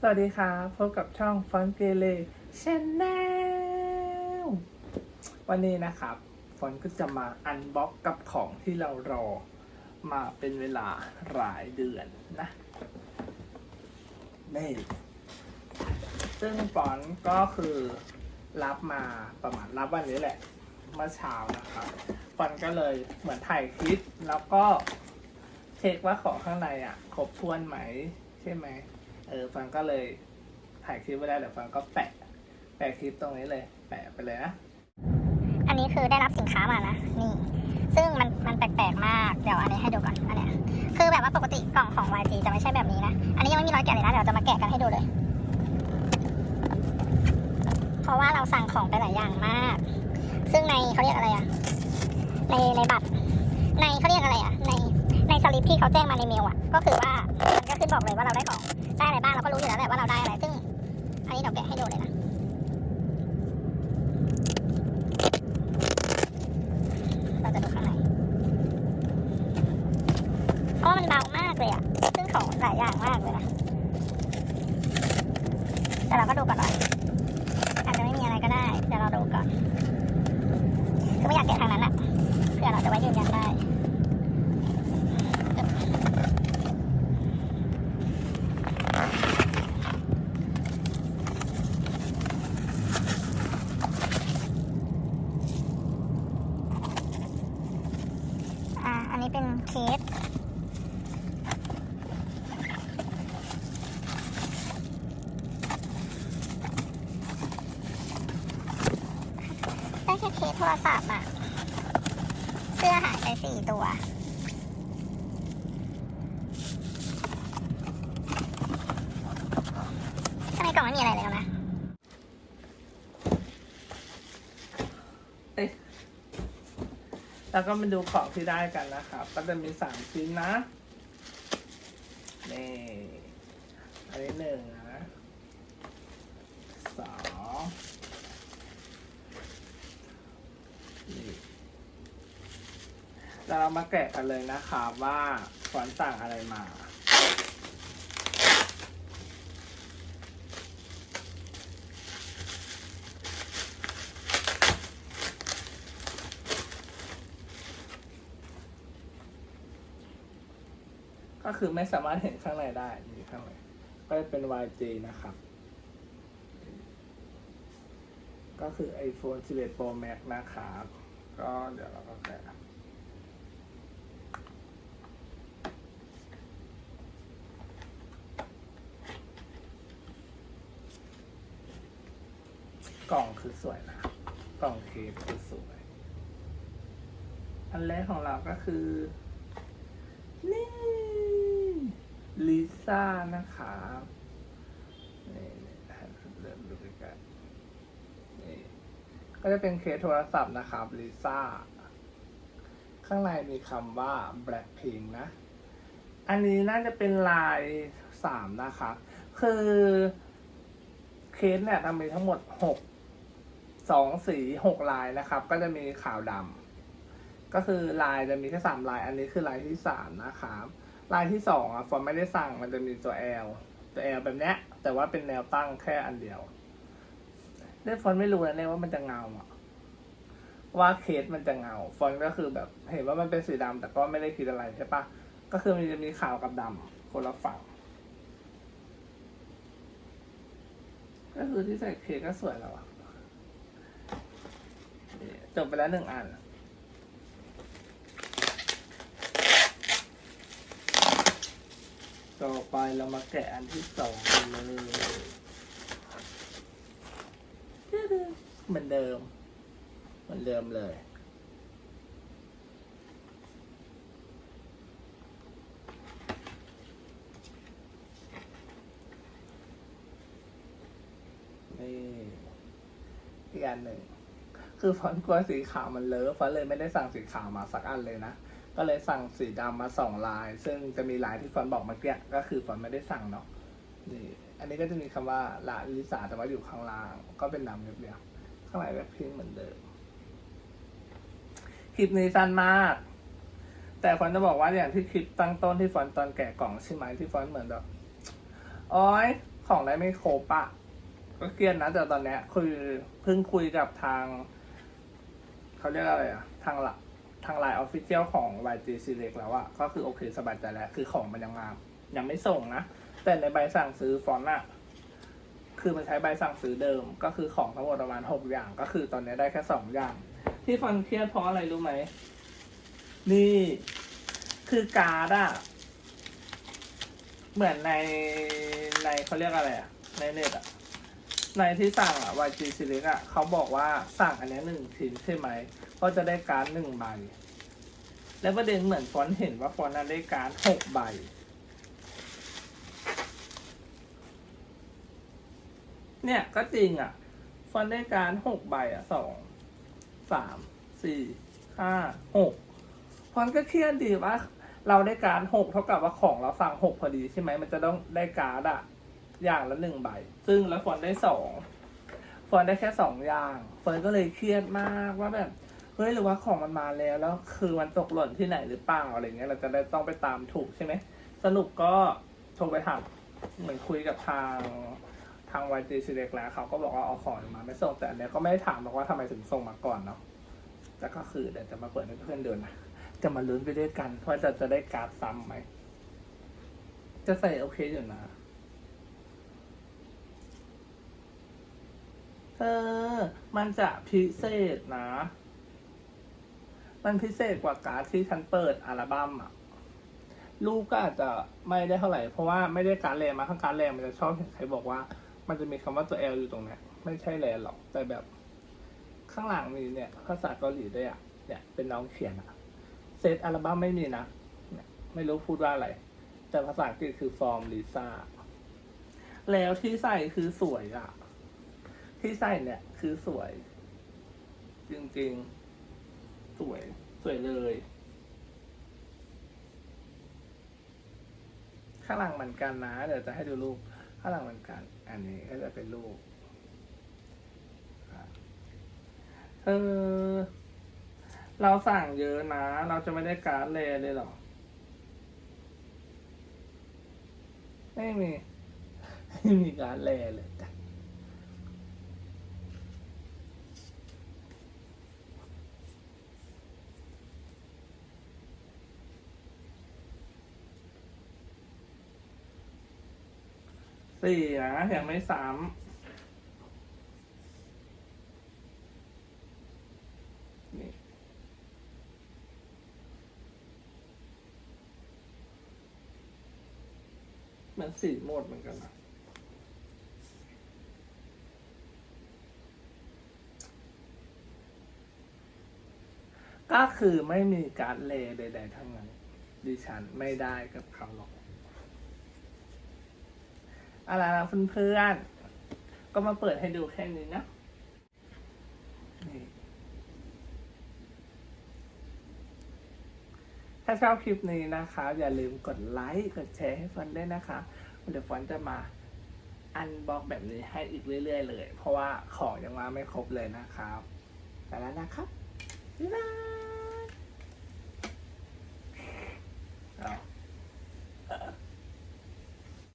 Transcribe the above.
สวัสดีค่ะพบกับช่องฟอนเกเลชแนลวันนี้นะครับฟอนก็จะมาอันบ็อกกับของที่เรารอมาเป็นเวลาหลายเดือนนะนี่ซึ่งฟอนก็คือรับมาประมาณรับวันนี้แหละเมื่อเช้านะครับฟอนก็เลยเหมือนถ่ายคลิปแล้วก็เช็คว่าของข้างในอะ ครบถ้วนไหมใช่ไหม เออฟังก็เลยถ่ายคลิปไว้ได้เดี๋ยวฟังก็แปะ แปะคลิปตรงนี้เลย แปะไปเลยนะ อันนี้คือได้รับสินค้ามานะ นี่ ซึ่งมันมันแปลกๆมาก เดี๋ยวอันนี้ให้ดูก่อน อันเนี้ยคือแบบว่าปกติกล่องของ YG จะไม่ใช่แบบนี้นะ อันนี้ยังไม่มีรอยแกะเลยนะ เดี๋ยวเราจะมาแกะกันให้ดูเลย เพราะว่าเราสั่งของไปหลายอย่างมาก ซึ่งในเขาเรียกอะไรอะในในบัตร ในเขาเรียกอะไรอะในในสลิปที่เขาแจ้งมาในเมลอะก็คือว่ามันก็ขึ้นบอกเลยว่าเราได้ของ ได้อะไรบ้างเราก็รู้อยู่แล้วแหละว่าเราได้อะไร ซึ่งอันนี้เดี๋ยวแกะให้ดูเลยนะเราจะดูข้างในเพราะว่ามันเบามากเลยอะซึ่งของหลายอย่างมากเลยนะแต่เราก็ดูก่อนว่าอาจจะไม่มีอะไรก็ได้ เดี๋ยวเราดูก่อน คือไม่อยากแกะทางนั้นอะเพื่อเราจะไว้ยืนยันได้ นี้เป็นเคสได้แค่เคสโทรศัพท์อะเสื้อหายไปสี่ตัวข้างในกล่องไม่มีอะไรเลยนะ แล้วก็มาดูของที่ได้กันนะครับ ก็จะมีสามชิ้นนะ นี่ อันนี้หนึ่งนะสองนี่แล้วเรามาแกะกันเลยนะคะว่าฟอนสั่งอะไรมา ก็คือไม่สามารถเห็นข้างในได้นี่ข้างในก็จะเป็น YG นะครับ ก็คือ iPhone 11 Pro Max นะครับ ก็เดี๋ยวเราก็แกะกล่องคือสวยนะ กล่องเคสคือสวย อันแรกของเราก็คือ นี่ ลิซ่านะครับนี่เริ่มดูกันนี่ก็จะเป็นเคสโทรศัพท์นะครับลิซ่าข้างในมีคำว่า Blackpink นะ อันนี้น่าจะเป็นลายสามนะครับคือเคสเนี่ยทำมีทั้งหมดหกสองสีหกลายนะครับ ก็จะมีขาวดำก็คือลายจะมีแค่สามลาย อันนี้คือลายที่สามนะครับ ลายที่สองอะฟอนไม่ได้สั่งมันจะมีตัว L ตัว L แบบเนี้ย แต่ว่าเป็นแนวตั้งแค่อันเดียวเนี่ยฟอนไม่รู้นะเนี่ยว่ามันจะเงาอะว่าเคสมันจะเงา ฟอนก็คือแบบเห็นว่ามันเป็นสีดำแต่ก็ไม่ได้คิดอะไรใช่ปะก็คือมันจะมีขาวกับดำคนละฝั่งก็คือที่ใส่เคสก็สวยแล้วอะจบไปแล้วหนึ่งอัน ต่อไปเรามาแกะอันที่สองกันเลยเหมือนเดิมเหมือนเดิมเลย นี่อีกอันหนึ่งคือฟอนต์กลัวสีขาวมันเลอะฟอนต์เลยไม่ได้สั่งสีขาวมาสักอันเลยนะ ก็เลยสั่งสีดำมาสองลาย ซึ่งจะมีลายที่ฟอนบอกเมื่อกี้ก็คือฟอนไม่ได้สั่งเนาะนี่อันนี้ก็จะมีคำว่าลาลิสาแต่ว่าอยู่ข้างล่าง ก็เป็นดำเรียบๆข้างในแบบพิงเหมือนเดิมคลิปนี้สั้นมาก แต่ฟอนจะบอกว่าอย่างที่คลิปตั้งต้นที่ฟอนตอนแกะกล่องใช่ไหมที่ฟอนเหมือนแบบอ้อยของได้ไม่ครบอะก็เครียดนะแต่ตอนเนี้ยคือเพิ่งคุยกับทาง เขาเรียกอะไรอะทางละ ทางไลน์ออฟฟิเชียลของ YG Select แล้วอะก็คือโอเคสบายใจแล้ว คือของมันยังมายังไม่ส่งนะ แต่ในใบสั่งซื้อฟอนต์อะคือมันใช้ใบสั่งซื้อเดิม ก็คือของทั้งหมดประมาณหกอย่าง ก็คือตอนนี้ได้แค่สองอย่าง ที่ฟอนเครียดเพราะอะไรรู้ไหม นี่ คือการ์ดอะเหมือนในในเขาเรียกอะไรอะในเน็ตอะ ในที่สั่งอะ YG Select อะเขาบอกว่าสั่งอันเนี้ยหนึ่งชิ้นใช่ไหม ก็จะได้การ์ดหนึ่งใบ แล้วประเด็นเหมือนฟอนต์เห็นว่าฟอนต์นั้นได้การ์ดหกใบ เนี่ยก็จริงอะฟอนต์ได้การ์ดหกใบอะสองสามสี่ห้าหกฟอนต์ก็เครียดดีว่า เราได้การ์ดหกเท่ากับว่าของเราสั่งหกพอดีใช่ไหมมันจะต้องได้การ์ดอะ อย่างละหนึ่งใบ ซึ่งแล้วฟอนได้สองฟอนได้แค่สองอย่าง เฟิร์นก็เลยเครียดมากว่าแบบ เฮ้ยหรือว่าของมันมาแล้ว แล้วคือมันตกหล่นที่ไหนหรือเปล่าอะไรเงี้ย เราจะได้ต้องไปตามถูกใช่ไหม สรุปก็โทรไปถามเหมือนคุยกับทางทาง YG Select แล้วเขาก็บอกว่าเอาของมาไม่ส่งแต่อันเนี้ยก็ไม่ได้ถามหรอกว่าทำไมถึงส่งมาก่อนเนาะแต่ก็คือเดี๋ยวจะมาเปิดให้เพื่อนเดูนะจะมาลุ้นไปด้วยกันว่าจะจะได้การ์ดซ้ำไหมจะใส่โอเคอยู่นะ เออมันจะพิเศษนะ มันพิเศษกว่าการ์ดที่ฉันเปิดอัลบั้มอะลูกก็อาจจะไม่ได้เท่าไหร่ เพราะว่าไม่ได้การแรงมาข้างการแรงมันจะชอบใครบอกว่า มันจะมีคำว่าตัว L อยู่ตรงเนี้ยไม่ใช่แรหรอกแต่แบบข้างหลังมีเนี่ยภาษาเกาหลีด้วยอะเนี่ย เป็นน้องเขียนอะเซตอัลบั้มไม่มีนะเนี่ยไม่รู้พูดว่าอะไร แต่ภาษาอังกฤษคือฟอร์มลิซ่าแล้วที่ใส่คือสวยอะ ที่ใส่เนี่ย คือสวย จริงๆ สวย สวยเลย ข้างหลังเหมือนกันนะ เดี๋ยวจะให้ดูรูปข้างหลังเหมือนกัน อันนี้ก็จะเป็นรูปเออเราสั่งเยอะนะ เราจะไม่ได้การ์ดเลยเลยหรอ ไม่มี ไม่มีการ์ดแลเลยจ้ะ สี่นะยังไม่ซ้ำนี่มันสี่หมดเหมือนกันนะก็คือไม่มีการเลใดๆทั้งนั้น ดิฉันไม่ได้กับเขาหรอก อะไรล่ะเพื่อนๆก็มาเปิดให้ดูแค่นี้นะถ้าชอบคลิปนี้นะคะ อย่าลืมกดไลค์กดแชร์ให้ฟอนด้วยนะคะเดี๋ยวฟอนจะมาอันบ็อกแบบนี้ให้อีกเรื่อย ๆ เลย เพราะว่าของยังมาไม่ครบเลยนะครับไปแล้วนะครับบ๊ายบายเอา